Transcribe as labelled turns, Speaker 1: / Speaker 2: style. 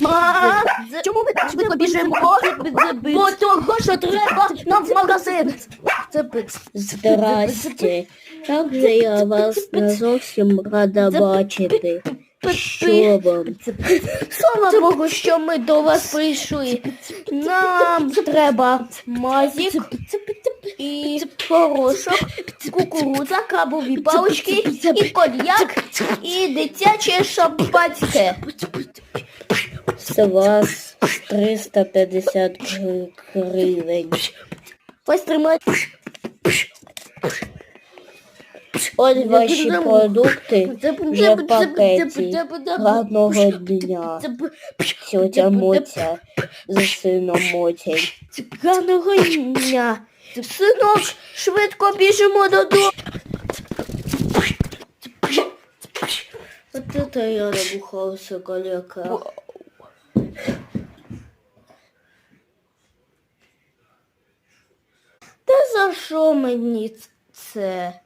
Speaker 1: Ма, чому ми так швидко біжимо? Бо того, що треба нам в магазин.
Speaker 2: Здрасте. Як же я вас не зовсім рада бачити. Що вам?
Speaker 1: Слава Богу, що ми до вас прийшли. Нам треба мазік і порошок, кукурудза, крабові палички, і коньяк, і дитяче шампанське.
Speaker 2: З вас 350 гри- гривень.
Speaker 1: Ось тримайте.
Speaker 2: Ось ваші продукти вже в пакеті. Гарного дня. Тетя Моця з сином Моцей.
Speaker 1: Гарного дня. Синок, швидко біжимо додому.
Speaker 2: От це я набухався коляка.
Speaker 1: Та за що мені це?